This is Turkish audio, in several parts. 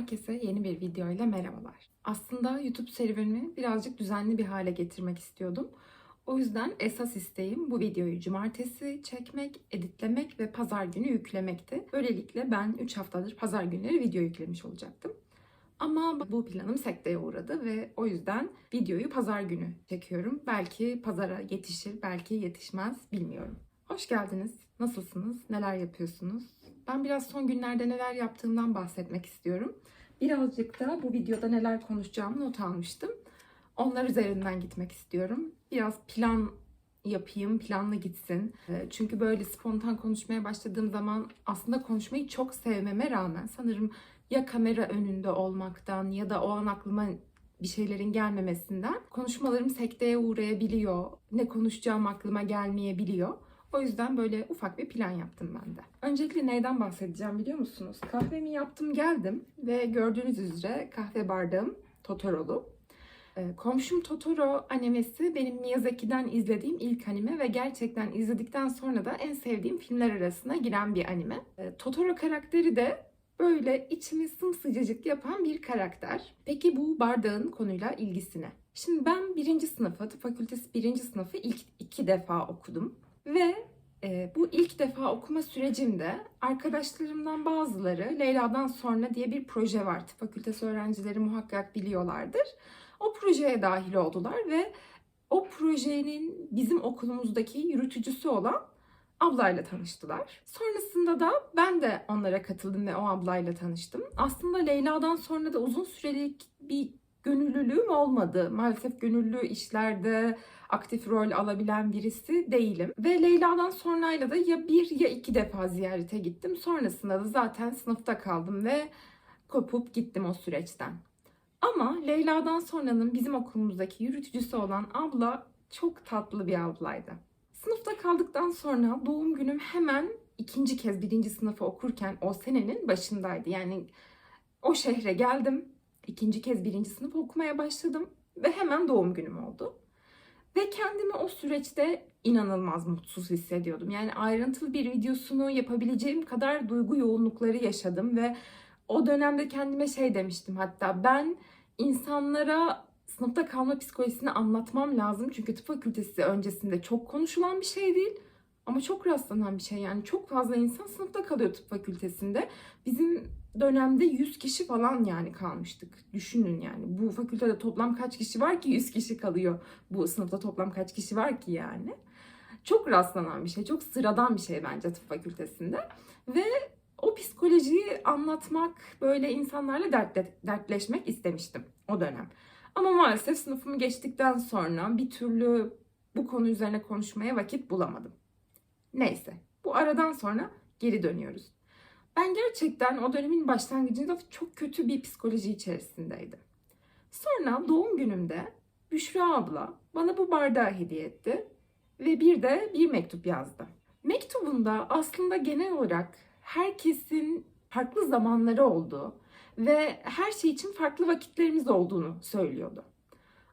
Herkese yeni bir video ile merhabalar. Aslında YouTube serüvenimi birazcık düzenli bir hale getirmek istiyordum. O yüzden esas isteğim bu videoyu cumartesi çekmek, editlemek ve pazar günü yüklemekti. Böylelikle ben 3 haftadır pazar günleri video yüklemiş olacaktım. Ama bu planım sekteye uğradı ve o yüzden videoyu pazar günü çekiyorum. Belki pazara yetişir, belki yetişmez bilmiyorum. Hoş geldiniz. Nasılsınız? Neler yapıyorsunuz? Ben biraz son günlerde neler yaptığımdan bahsetmek istiyorum. Birazcık da bu videoda neler konuşacağımı not almıştım. Onlar üzerinden gitmek istiyorum. Biraz plan yapayım, planlı gitsin. Ee, Çünkü böyle spontan konuşmaya başladığım zaman aslında konuşmayı çok sevmeme rağmen sanırım ya kamera önünde olmaktan ya da o an aklıma bir şeylerin gelmemesinden konuşmalarım sekteye uğrayabiliyor. Ne konuşacağım aklıma gelmeyebiliyor. O yüzden böyle ufak bir plan yaptım ben de. Öncelikle neyden bahsedeceğim biliyor musunuz? Kahvemi yaptım geldim ve gördüğünüz üzere kahve bardağım Totoro'lu. Ee, Komşum Totoro animesi benim Miyazaki'den izlediğim ilk anime ve gerçekten izledikten sonra da en sevdiğim filmler arasına giren bir anime. Ee, Totoro karakteri de böyle içimi sımsıcacık yapan bir karakter. Peki bu bardağın konuyla ilgisine. Şimdi ben birinci sınıfı, tıp fakültesi birinci sınıfı ilk iki defa okudum. Ve e, bu ilk defa okuma sürecimde arkadaşlarımdan bazıları Leyla'dan sonra diye bir proje var. Tıp fakültesi öğrencileri muhakkak biliyorlardır. O projeye dahil oldular ve o projenin bizim okulumuzdaki yürütücüsü olan ablayla tanıştılar. Sonrasında da ben de onlara katıldım ve o ablayla tanıştım. Aslında Leyla'dan sonra da uzun sürelik bir gönüllülüğüm olmadı. Maalesef gönüllü işlerde aktif rol alabilen birisi değilim. Ve Leyla'dan sonrayla da ya bir ya iki defa ziyarete gittim. Sonrasında da zaten sınıfta kaldım ve kopup gittim o süreçten. Ama Leyla'dan sonranın bizim okulumuzdaki yürütücüsü olan abla çok tatlı bir ablaydı. Sınıfta kaldıktan sonra doğum günüm hemen ikinci kez birinci sınıfı okurken o senenin başındaydı. Yani o şehre geldim. İkinci kez birinci sınıf okumaya başladım ve hemen doğum günüm oldu. Ve kendimi o süreçte inanılmaz mutsuz hissediyordum. Yani ayrıntılı bir videosunu yapabileceğim kadar duygu yoğunlukları yaşadım ve o dönemde kendime şey demiştim hatta ben insanlara sınıfta kalma psikolojisini anlatmam lazım. Çünkü tıp fakültesi öncesinde çok konuşulan bir şey değil. Ama çok rastlanan bir şey yani çok fazla insan sınıfta kalıyor tıp fakültesinde. Bizim dönemde 100 kişi falan yani kalmıştık. Düşünün yani bu fakültede toplam kaç kişi var ki 100 kişi kalıyor. Bu sınıfta toplam kaç kişi var ki yani. Çok rastlanan bir şey, çok sıradan bir şey bence tıp fakültesinde. Ve o psikolojiyi anlatmak, böyle insanlarla dertle, dertleşmek istemiştim o dönem. Ama maalesef sınıfımı geçtikten sonra bir türlü bu konu üzerine konuşmaya vakit bulamadım. Neyse, bu aradan sonra geri dönüyoruz. Ben gerçekten o dönemin başlangıcında çok kötü bir psikoloji içerisindeydim. Sonra doğum günümde Büşra abla bana bu bardağı hediye etti ve bir de bir mektup yazdı. Mektubunda aslında genel olarak herkesin farklı zamanları olduğu ve her şey için farklı vakitlerimiz olduğunu söylüyordu.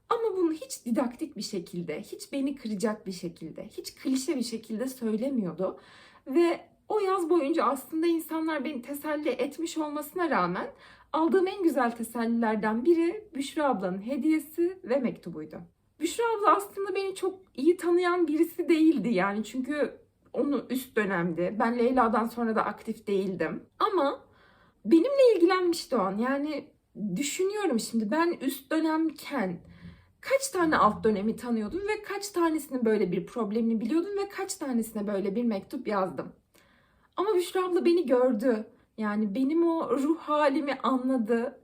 Ama bunu hiç didaktik bir şekilde, hiç beni kıracak bir şekilde, hiç klişe bir şekilde söylemiyordu. Ve o yaz boyunca aslında insanlar beni teselli etmiş olmasına rağmen aldığım en güzel tesellilerden biri Büşra ablanın hediyesi ve mektubuydu. Büşra abla aslında beni çok iyi tanıyan birisi değildi yani çünkü onu üst dönemdi. Ben Leyla'dan sonra da aktif değildim. Ama benimle ilgilenmişti o an. Yani düşünüyorum şimdi ben üst dönemken kaç tane alt dönemi tanıyordum ve kaç tanesinin böyle bir problemini biliyordum ve kaç tanesine böyle bir mektup yazdım. Ama Büşra abla beni gördü. Yani benim o ruh halimi anladı,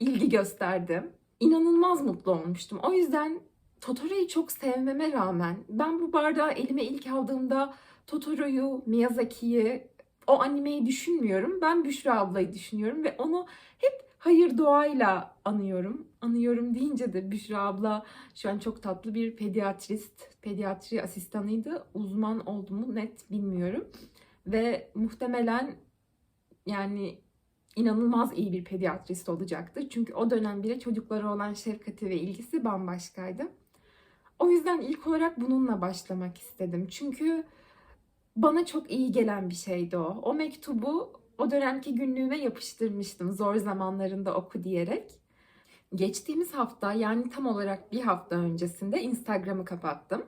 ilgi gösterdi. İnanılmaz mutlu olmuştum. O yüzden Totoro'yu çok sevmeme rağmen ben bu bardağı elime ilk aldığımda Totoro'yu, Miyazaki'yi, o animeyi düşünmüyorum. Ben Büşra ablayı düşünüyorum ve onu hep hayır duayla anıyorum. Anıyorum deyince de Büşra abla şu an çok tatlı bir pediatrist, pediatri asistanıydı. Uzman oldu mu net bilmiyorum. Ve muhtemelen yani inanılmaz iyi bir pediatrist olacaktır. Çünkü o dönem bile çocuklara olan şefkati ve ilgisi bambaşkaydı. O yüzden ilk olarak bununla başlamak istedim. Çünkü bana çok iyi gelen bir şeydi o. O mektubu O dönemki günlüğüme yapıştırmıştım zor zamanlarında oku diyerek. Geçtiğimiz hafta yani tam olarak bir hafta öncesinde Instagram'ı kapattım.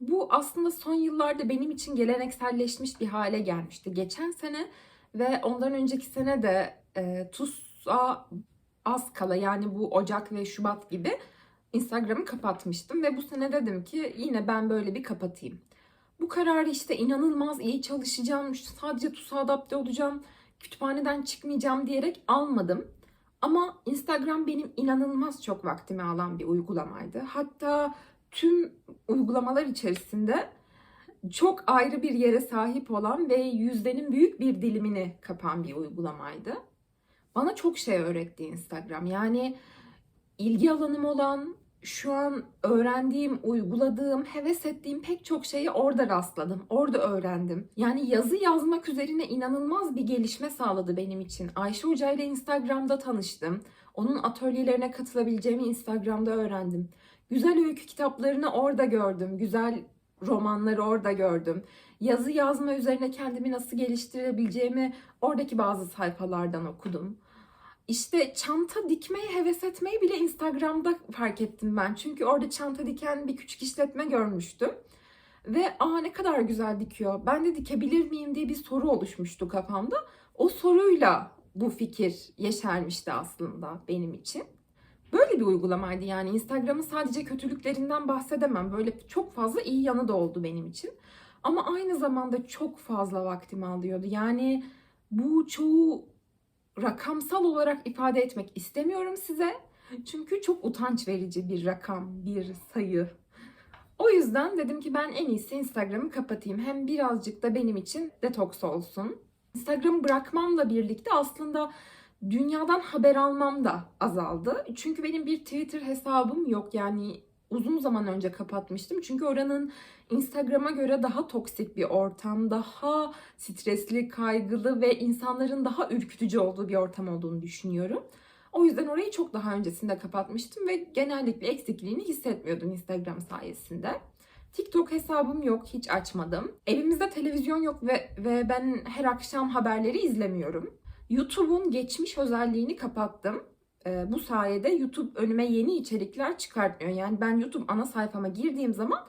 Bu aslında son yıllarda benim için gelenekselleşmiş bir hale gelmişti. Geçen sene ve ondan önceki sene de e, TUS'a az kala yani bu Ocak ve Şubat gibi Instagram'ı kapatmıştım ve bu sene dedim ki yine ben böyle bir kapatayım. Bu kararı işte inanılmaz iyi çalışacağım, sadece TUS'a adapte olacağım, kütüphaneden çıkmayacağım diyerek almadım. Ama Instagram benim inanılmaz çok vaktimi alan bir uygulamaydı. Hatta tüm uygulamalar içerisinde çok ayrı bir yere sahip olan ve yüzdenin büyük bir dilimini kapan bir uygulamaydı. Bana çok şey öğretti Instagram. Yani ilgi alanım olan, şu an öğrendiğim, uyguladığım, heves ettiğim pek çok şeyi orada rastladım. Orada öğrendim. Yani yazı yazmak üzerine inanılmaz bir gelişme sağladı benim için. Ayşe Hoca ile Instagram'da tanıştım. Onun atölyelerine katılabileceğimi Instagram'da öğrendim. Güzel öykü kitaplarını orada gördüm. Güzel romanları orada gördüm. Yazı yazma üzerine kendimi nasıl geliştirebileceğimi oradaki bazı sayfalardan okudum. İşte çanta dikmeye heves etmeyi bile Instagram'da fark ettim ben. Çünkü orada çanta diken bir küçük işletme görmüştüm. Ve aa ne kadar güzel dikiyor. Ben de dikebilir miyim diye bir soru oluşmuştu kafamda. O soruyla bu fikir yeşermişti aslında benim için. Böyle bir uygulamaydı yani. Instagram'ın sadece kötülüklerinden bahsedemem. Böyle çok fazla iyi yanı da oldu benim için. Ama aynı zamanda çok fazla vaktimi alıyordu. Yani bu çoğu rakamsal olarak ifade etmek istemiyorum size. Çünkü çok utanç verici bir rakam, bir sayı. O yüzden dedim ki ben en iyisi Instagram'ı kapatayım. Hem birazcık da benim için detoks olsun. Instagram'ı bırakmamla birlikte aslında dünyadan haber almam da azaldı. Çünkü benim bir Twitter hesabım yok. Yani uzun zaman önce kapatmıştım. Çünkü oranın Instagram'a göre daha toksik bir ortam, daha stresli, kaygılı ve insanların daha ürkütücü olduğu bir ortam olduğunu düşünüyorum. O yüzden orayı çok daha öncesinde kapatmıştım ve genellikle eksikliğini hissetmiyordum Instagram sayesinde. TikTok hesabım yok, hiç açmadım. Evimizde televizyon yok ve, ve ben her akşam haberleri izlemiyorum. YouTube'un geçmiş özelliğini kapattım. Ee, bu sayede YouTube önüme yeni içerikler çıkartmıyor. Yani ben YouTube ana sayfama girdiğim zaman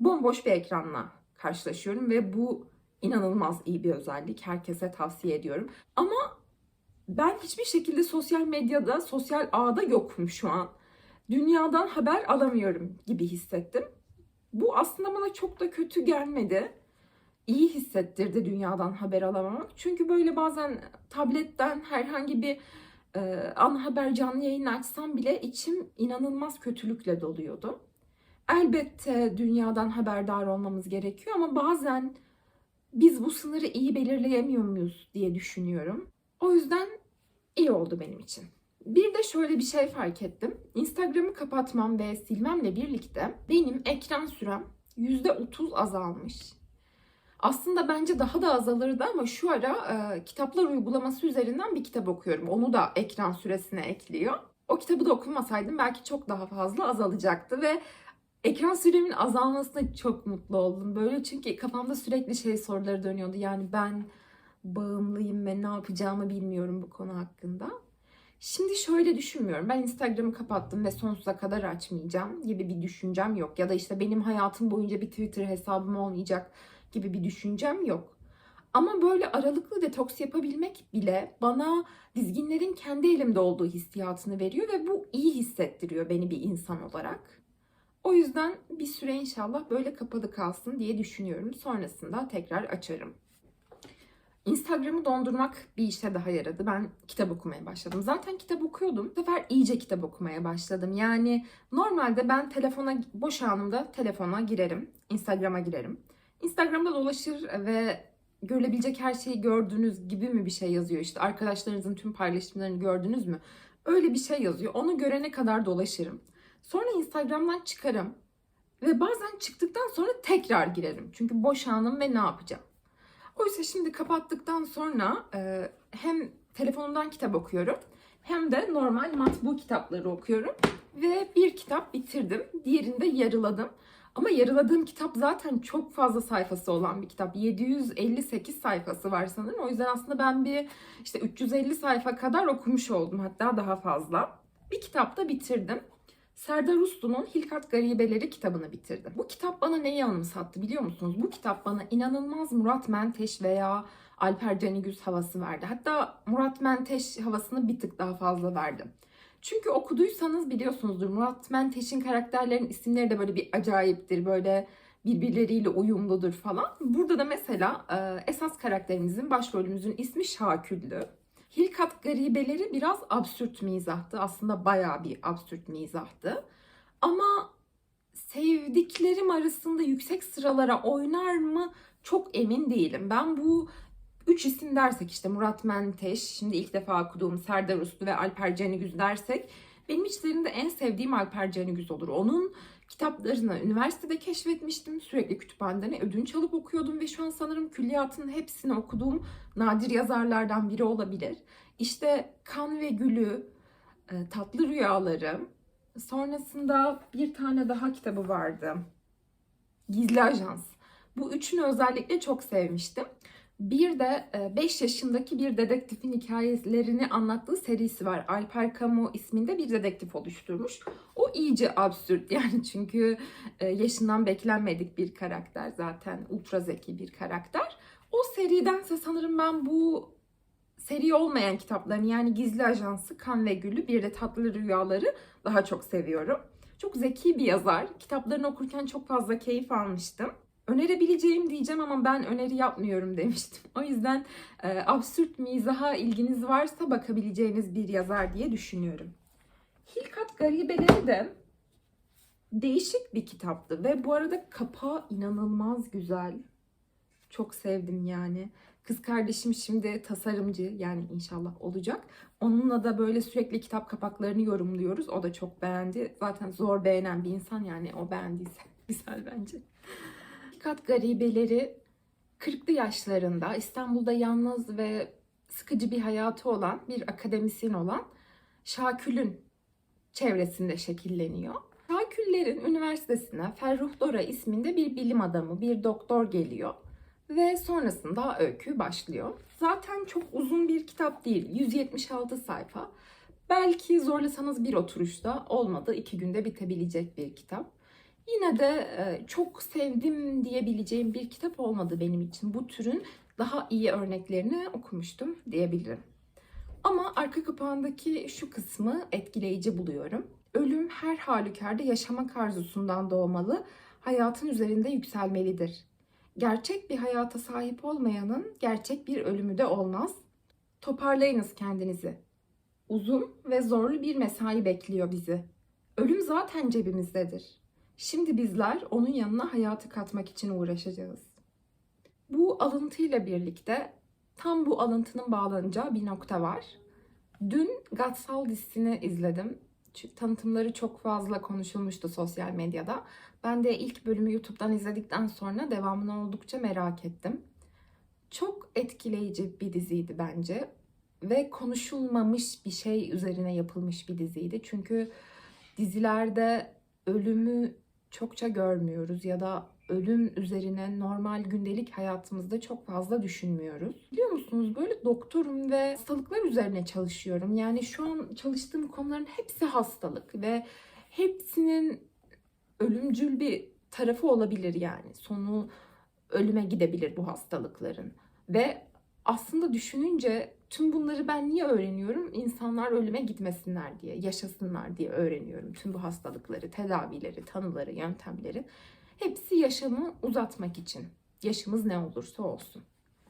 bomboş bir ekranla karşılaşıyorum ve bu inanılmaz iyi bir özellik. Herkese tavsiye ediyorum. Ama ben hiçbir şekilde sosyal medyada, sosyal ağda yokum şu an. Dünyadan haber alamıyorum gibi hissettim. Bu aslında bana çok da kötü gelmedi. İyi hissettirdi dünyadan haber alamamak. Çünkü böyle bazen tabletten herhangi bir e, ana haber canlı yayın açsam bile içim inanılmaz kötülükle doluyordu. Elbette dünyadan haberdar olmamız gerekiyor ama bazen biz bu sınırı iyi belirleyemiyor muyuz diye düşünüyorum. O yüzden iyi oldu benim için. Bir de şöyle bir şey fark ettim. Instagram'ı kapatmam ve silmemle birlikte benim ekran sürem %30 azalmış. Aslında bence daha da azalırdı ama şu ara e, kitaplar uygulaması üzerinden bir kitap okuyorum. Onu da ekran süresine ekliyor. O kitabı da okumasaydım belki çok daha fazla azalacaktı ve ekran süremin azalmasına çok mutlu oldum. Böyle çünkü kafamda sürekli şey soruları dönüyordu. Yani ben bağımlıyım ve ne yapacağımı bilmiyorum bu konu hakkında. Şimdi şöyle düşünmüyorum. Ben Instagram'ı kapattım ve sonsuza kadar açmayacağım gibi bir düşüncem yok. Ya da işte benim hayatım boyunca bir Twitter hesabım olmayacak gibi bir düşüncem yok. Ama böyle aralıklı detoks yapabilmek bile bana dizginlerin kendi elimde olduğu hissiyatını veriyor ve bu iyi hissettiriyor beni bir insan olarak. O yüzden bir süre inşallah böyle kapalı kalsın diye düşünüyorum. Sonrasında tekrar açarım. Instagram'ı dondurmak bir işe daha yaradı. Ben kitap okumaya başladım. Zaten kitap okuyordum. Bu sefer iyice kitap okumaya başladım. Yani normalde ben telefona boş anımda telefona girerim. Instagram'a girerim. Instagram'da dolaşır ve görülebilecek her şeyi gördüğünüz gibi mi bir şey yazıyor? İşte arkadaşlarınızın tüm paylaşımlarını gördünüz mü? Öyle bir şey yazıyor. Onu görene kadar dolaşırım. Sonra Instagram'dan çıkarım. Ve bazen çıktıktan sonra tekrar girerim. Çünkü boş anım ve ne yapacağım? Oysa şimdi kapattıktan sonra e, hem telefonumdan kitap okuyorum hem de normal matbu kitapları okuyorum. Ve bir kitap bitirdim. Diğerini de yarıladım. Ama yarıladığım kitap zaten çok fazla sayfası olan bir kitap. 758 sayfası var sanırım. O yüzden aslında ben bir işte 350 sayfa kadar okumuş oldum. Hatta daha fazla. Bir kitapta bitirdim. Serdar Uslu'nun Hilkat Garibeleri kitabını bitirdim. Bu kitap bana neyi anımsattı biliyor musunuz? Bu kitap bana inanılmaz Murat Menteş veya Alper Canigüz havası verdi. Hatta Murat Menteş havasını bir tık daha fazla verdi. Çünkü okuduysanız biliyorsunuzdur Murat Menteş'in karakterlerin isimleri de böyle bir acayiptir. Böyle birbirleriyle uyumludur falan. Burada da mesela e, esas karakterimizin, başrolümüzün ismi Şaküllü. Hilkat Garibeleri biraz absürt mizahtı. Aslında bayağı bir absürt mizahtı. Ama sevdiklerim arasında yüksek sıralara oynar mı çok emin değilim. Ben bu üç isim dersek işte Murat Menteş, şimdi ilk defa okuduğum Serdar Uslu ve Alper Canigüz dersek benim içlerinde en sevdiğim Alper Canigüz olur. Onun kitaplarını üniversitede keşfetmiştim. Sürekli kütüphaneden ödünç alıp okuyordum ve şu an sanırım külliyatının hepsini okuduğum nadir yazarlardan biri olabilir. İşte Kan ve Gülü, e, Tatlı Rüyaları, sonrasında bir tane daha kitabı vardı. Gizli Ajans. Bu üçünü özellikle çok sevmiştim. Bir de 5 yaşındaki bir dedektifin hikayelerini anlattığı serisi var. Alper Camus isminde bir dedektif oluşturmuş. O iyice absürt yani çünkü e, yaşından beklenmedik bir karakter zaten. Ultra zeki bir karakter. O seridense sanırım ben bu seri olmayan kitaplarını yani Gizli Ajansı, Kan ve Gülü, bir de Tatlı Rüyaları daha çok seviyorum. Çok zeki bir yazar. Kitaplarını okurken çok fazla keyif almıştım önerebileceğim diyeceğim ama ben öneri yapmıyorum demiştim. O yüzden e, absürt mizaha ilginiz varsa bakabileceğiniz bir yazar diye düşünüyorum. Hilkat Garibeleri de değişik bir kitaptı ve bu arada kapağı inanılmaz güzel. Çok sevdim yani. Kız kardeşim şimdi tasarımcı yani inşallah olacak. Onunla da böyle sürekli kitap kapaklarını yorumluyoruz. O da çok beğendi. Zaten zor beğenen bir insan yani o beğendiyse güzel bence. Hakikat garibeleri 40'lı yaşlarında İstanbul'da yalnız ve sıkıcı bir hayatı olan bir akademisyen olan Şakül'ün çevresinde şekilleniyor. Şaküllerin üniversitesine Ferruh Dora isminde bir bilim adamı, bir doktor geliyor ve sonrasında öykü başlıyor. Zaten çok uzun bir kitap değil, 176 sayfa. Belki zorlasanız bir oturuşta olmadı, iki günde bitebilecek bir kitap. Yine de e, çok sevdim diyebileceğim bir kitap olmadı benim için. Bu türün daha iyi örneklerini okumuştum diyebilirim. Ama arka kapağındaki şu kısmı etkileyici buluyorum. Ölüm her halükarda yaşamak arzusundan doğmalı, hayatın üzerinde yükselmelidir. Gerçek bir hayata sahip olmayanın gerçek bir ölümü de olmaz. Toparlayınız kendinizi. Uzun ve zorlu bir mesai bekliyor bizi. Ölüm zaten cebimizdedir. Şimdi bizler onun yanına hayatı katmak için uğraşacağız. Bu alıntıyla birlikte tam bu alıntının bağlanacağı bir nokta var. Dün Gatsal dizisini izledim. Tanıtımları çok fazla konuşulmuştu sosyal medyada. Ben de ilk bölümü YouTube'dan izledikten sonra devamını oldukça merak ettim. Çok etkileyici bir diziydi bence ve konuşulmamış bir şey üzerine yapılmış bir diziydi. Çünkü dizilerde ölümü çokça görmüyoruz ya da ölüm üzerine normal gündelik hayatımızda çok fazla düşünmüyoruz. Biliyor musunuz böyle doktorum ve hastalıklar üzerine çalışıyorum. Yani şu an çalıştığım konuların hepsi hastalık ve hepsinin ölümcül bir tarafı olabilir yani. Sonu ölüme gidebilir bu hastalıkların. Ve aslında düşününce tüm bunları ben niye öğreniyorum? İnsanlar ölüme gitmesinler diye, yaşasınlar diye öğreniyorum. Tüm bu hastalıkları, tedavileri, tanıları, yöntemleri. Hepsi yaşamı uzatmak için. Yaşımız ne olursa olsun.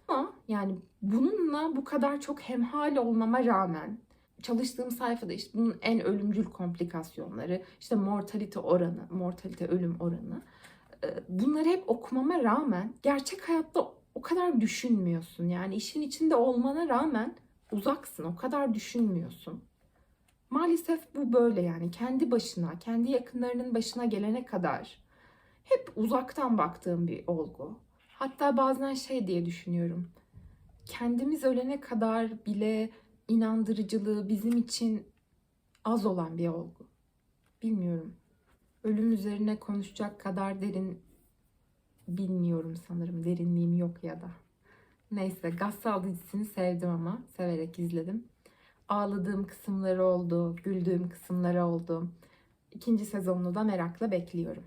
Ama yani bununla bu kadar çok hemhal olmama rağmen çalıştığım sayfada işte bunun en ölümcül komplikasyonları, işte mortalite oranı, mortalite ölüm oranı. Bunları hep okumama rağmen gerçek hayatta o kadar düşünmüyorsun. Yani işin içinde olmana rağmen uzaksın. O kadar düşünmüyorsun. Maalesef bu böyle yani. Kendi başına, kendi yakınlarının başına gelene kadar hep uzaktan baktığım bir olgu. Hatta bazen şey diye düşünüyorum. Kendimiz ölene kadar bile inandırıcılığı bizim için az olan bir olgu. Bilmiyorum. Ölüm üzerine konuşacak kadar derin bilmiyorum sanırım. Derinliğim yok ya da. Neyse Gassal dizisini sevdim ama severek izledim. Ağladığım kısımları oldu, güldüğüm kısımları oldu. İkinci sezonunu da merakla bekliyorum.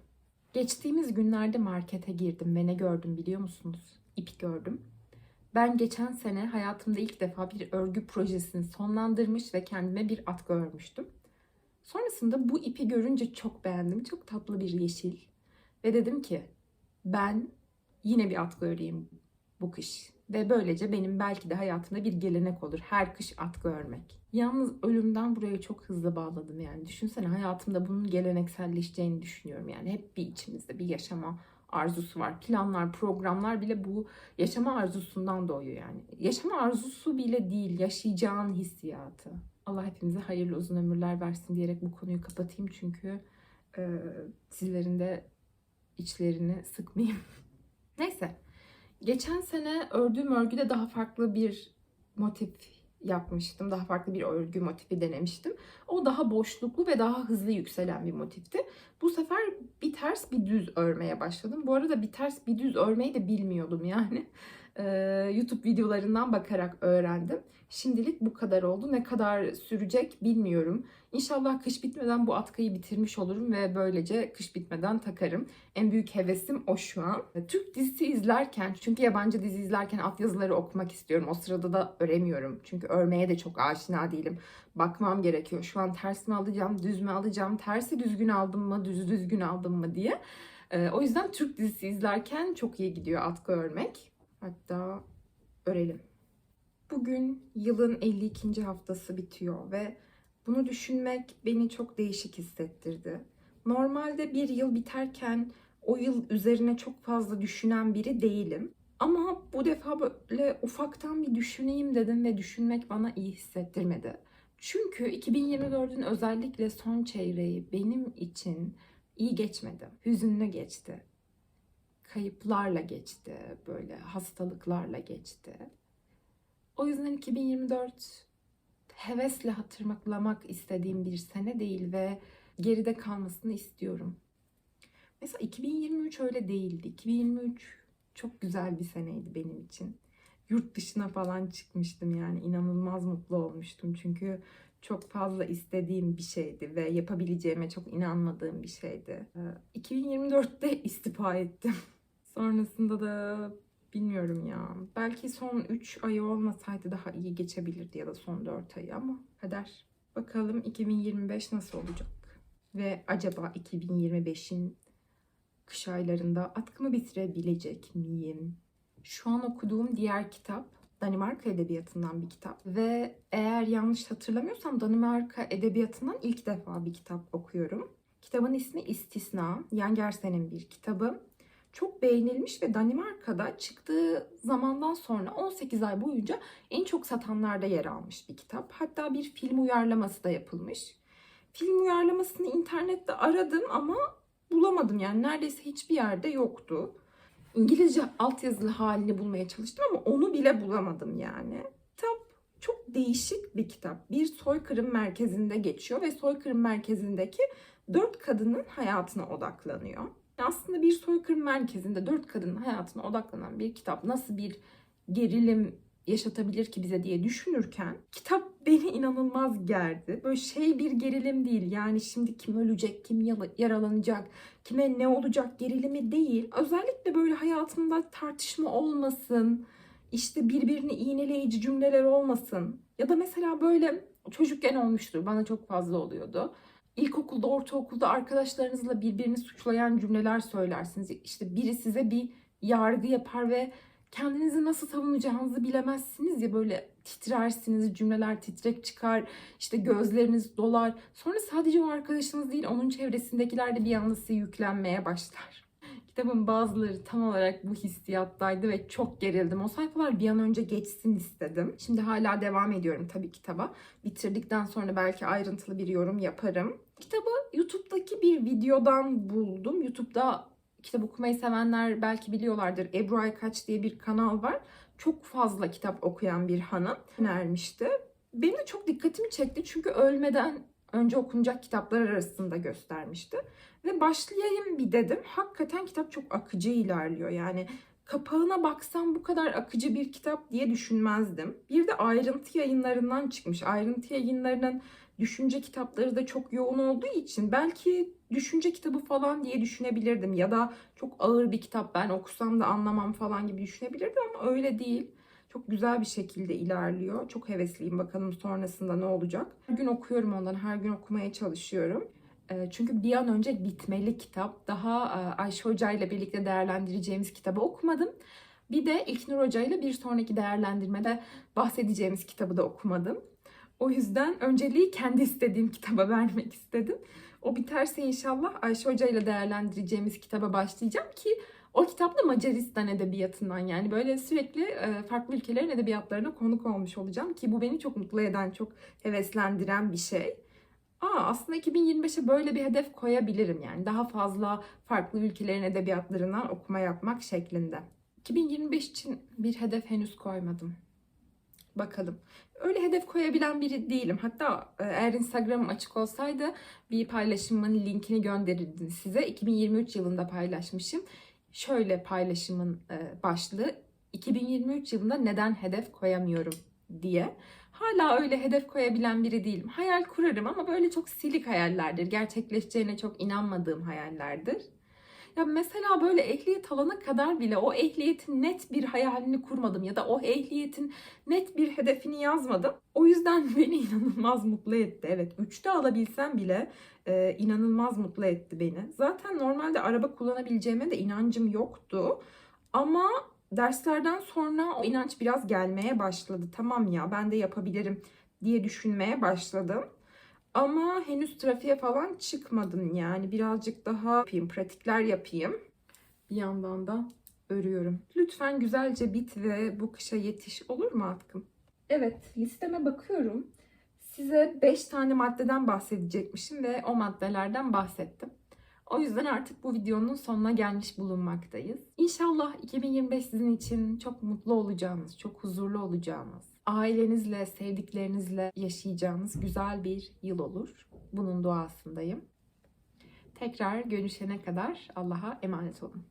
Geçtiğimiz günlerde markete girdim ve ne gördüm biliyor musunuz? İp gördüm. Ben geçen sene hayatımda ilk defa bir örgü projesini sonlandırmış ve kendime bir atkı örmüştüm. Sonrasında bu ipi görünce çok beğendim. Çok tatlı bir yeşil. Ve dedim ki ben yine bir atkı öreyim bu kış. Ve böylece benim belki de hayatımda bir gelenek olur. Her kış atkı örmek. Yalnız ölümden buraya çok hızlı bağladım yani. Düşünsene hayatımda bunun gelenekselleşeceğini düşünüyorum. Yani hep bir içimizde bir yaşama arzusu var. Planlar, programlar bile bu yaşama arzusundan doğuyor yani. Yaşama arzusu bile değil, yaşayacağın hissiyatı. Allah hepimize hayırlı uzun ömürler versin diyerek bu konuyu kapatayım çünkü e, sizlerin de içlerini sıkmayayım. Neyse. Geçen sene ördüğüm örgüde daha farklı bir motif yapmıştım. Daha farklı bir örgü motifi denemiştim. O daha boşluklu ve daha hızlı yükselen bir motifti. Bu sefer bir ters bir düz örmeye başladım. Bu arada bir ters bir düz örmeyi de bilmiyordum yani. Ee, YouTube videolarından bakarak öğrendim. Şimdilik bu kadar oldu. Ne kadar sürecek bilmiyorum. İnşallah kış bitmeden bu atkıyı bitirmiş olurum ve böylece kış bitmeden takarım. En büyük hevesim o şu an. Türk dizisi izlerken, çünkü yabancı dizi izlerken altyazıları okumak istiyorum. O sırada da öremiyorum. Çünkü örmeye de çok aşina değilim. Bakmam gerekiyor. Şu an ters mi alacağım, düz mü alacağım, tersi düzgün aldım mı, düz düzgün aldım mı diye. Ee, o yüzden Türk dizisi izlerken çok iyi gidiyor atkı örmek. Hatta örelim. Bugün yılın 52. haftası bitiyor ve bunu düşünmek beni çok değişik hissettirdi. Normalde bir yıl biterken o yıl üzerine çok fazla düşünen biri değilim. Ama bu defa böyle ufaktan bir düşüneyim dedim ve düşünmek bana iyi hissettirmedi. Çünkü 2024'ün özellikle son çeyreği benim için iyi geçmedi. Hüzünlü geçti. Kayıplarla geçti, böyle hastalıklarla geçti. O yüzden 2024 hevesle hatırlamak istediğim bir sene değil ve geride kalmasını istiyorum. Mesela 2023 öyle değildi. 2023 çok güzel bir seneydi benim için. Yurt dışına falan çıkmıştım yani inanılmaz mutlu olmuştum. Çünkü çok fazla istediğim bir şeydi ve yapabileceğime çok inanmadığım bir şeydi. 2024'te istifa ettim. Sonrasında da bilmiyorum ya. Belki son 3 ayı olmasaydı daha iyi geçebilirdi ya da son 4 ayı ama kader. Bakalım 2025 nasıl olacak? Ve acaba 2025'in kış aylarında atkımı bitirebilecek miyim? Şu an okuduğum diğer kitap Danimarka Edebiyatı'ndan bir kitap. Ve eğer yanlış hatırlamıyorsam Danimarka Edebiyatı'ndan ilk defa bir kitap okuyorum. Kitabın ismi İstisna. Jan Gersen'in bir kitabı. Çok beğenilmiş ve Danimarka'da çıktığı zamandan sonra 18 ay boyunca en çok satanlarda yer almış bir kitap. Hatta bir film uyarlaması da yapılmış. Film uyarlamasını internette aradım ama bulamadım yani neredeyse hiçbir yerde yoktu. İngilizce altyazılı halini bulmaya çalıştım ama onu bile bulamadım yani. Kitap çok değişik bir kitap. Bir soykırım merkezinde geçiyor ve soykırım merkezindeki dört kadının hayatına odaklanıyor. Aslında bir soykırım merkezinde dört kadının hayatına odaklanan bir kitap nasıl bir gerilim yaşatabilir ki bize diye düşünürken kitap beni inanılmaz gerdi. Böyle şey bir gerilim değil. Yani şimdi kim ölecek, kim yaralanacak, kime ne olacak gerilimi değil. Özellikle böyle hayatımda tartışma olmasın, işte birbirini iğneleyici cümleler olmasın. Ya da mesela böyle çocukken olmuştur. Bana çok fazla oluyordu. İlkokulda, ortaokulda arkadaşlarınızla birbirini suçlayan cümleler söylersiniz. İşte biri size bir yargı yapar ve kendinizi nasıl savunacağınızı bilemezsiniz ya böyle titrersiniz, cümleler titrek çıkar, işte gözleriniz dolar. Sonra sadece o arkadaşınız değil, onun çevresindekiler de bir anda size yüklenmeye başlar. Kitabın bazıları tam olarak bu hissiyattaydı ve çok gerildim. O sayfalar bir an önce geçsin istedim. Şimdi hala devam ediyorum tabii kitaba. Bitirdikten sonra belki ayrıntılı bir yorum yaparım. Kitabı YouTube'daki bir videodan buldum. YouTube'da kitap okumayı sevenler belki biliyorlardır. Ebru Aykaç diye bir kanal var. Çok fazla kitap okuyan bir hanım önermişti. Benim de çok dikkatimi çekti çünkü ölmeden önce okunacak kitaplar arasında göstermişti. Ve başlayayım bir dedim. Hakikaten kitap çok akıcı ilerliyor. Yani kapağına baksam bu kadar akıcı bir kitap diye düşünmezdim. Bir de ayrıntı yayınlarından çıkmış. Ayrıntı yayınlarının düşünce kitapları da çok yoğun olduğu için belki düşünce kitabı falan diye düşünebilirdim ya da çok ağır bir kitap ben okusam da anlamam falan gibi düşünebilirdim ama öyle değil. Çok güzel bir şekilde ilerliyor. Çok hevesliyim bakalım sonrasında ne olacak. Her gün okuyorum ondan, her gün okumaya çalışıyorum. Ee, Çünkü bir an önce bitmeli kitap. Daha e, Ayşe Hoca ile birlikte değerlendireceğimiz kitabı okumadım. Bir de İlknur Hoca ile bir sonraki değerlendirmede bahsedeceğimiz kitabı da okumadım. O yüzden önceliği kendi istediğim kitaba vermek istedim. O biterse inşallah Ayşe Hoca ile değerlendireceğimiz kitaba başlayacağım ki o kitap da Macaristan edebiyatından yani böyle sürekli e, farklı ülkelerin edebiyatlarına konuk olmuş olacağım ki bu beni çok mutlu eden, çok heveslendiren bir şey. Aa, aslında 2025'e böyle bir hedef koyabilirim yani daha fazla farklı ülkelerin edebiyatlarından okuma yapmak şeklinde. 2025 için bir hedef henüz koymadım. Bakalım. Öyle hedef koyabilen biri değilim. Hatta e, eğer Instagram'ım açık olsaydı bir paylaşımın linkini gönderirdim size. 2023 yılında paylaşmışım. Şöyle paylaşımın e, başlığı 2023 yılında neden hedef koyamıyorum diye. Hala öyle hedef koyabilen biri değilim. Hayal kurarım ama böyle çok silik hayallerdir. Gerçekleşeceğine çok inanmadığım hayallerdir. Ya mesela böyle ehliyet alana kadar bile o ehliyetin net bir hayalini kurmadım ya da o ehliyetin net bir hedefini yazmadım. O yüzden beni inanılmaz mutlu etti. Evet, üçte alabilsem bile e, inanılmaz mutlu etti beni. Zaten normalde araba kullanabileceğime de inancım yoktu. Ama derslerden sonra o inanç biraz gelmeye başladı. Tamam ya ben de yapabilirim diye düşünmeye başladım. Ama henüz trafiğe falan çıkmadım yani. Birazcık daha yapayım, pratikler yapayım. Bir yandan da örüyorum. Lütfen güzelce bit ve bu kışa yetiş olur mu atkım? Evet, listeme bakıyorum. Size 5 tane maddeden bahsedecekmişim ve o maddelerden bahsettim. O yüzden artık bu videonun sonuna gelmiş bulunmaktayız. İnşallah 2025 sizin için çok mutlu olacağınız, çok huzurlu olacağınız, ailenizle, sevdiklerinizle yaşayacağınız güzel bir yıl olur. Bunun duasındayım. Tekrar görüşene kadar Allah'a emanet olun.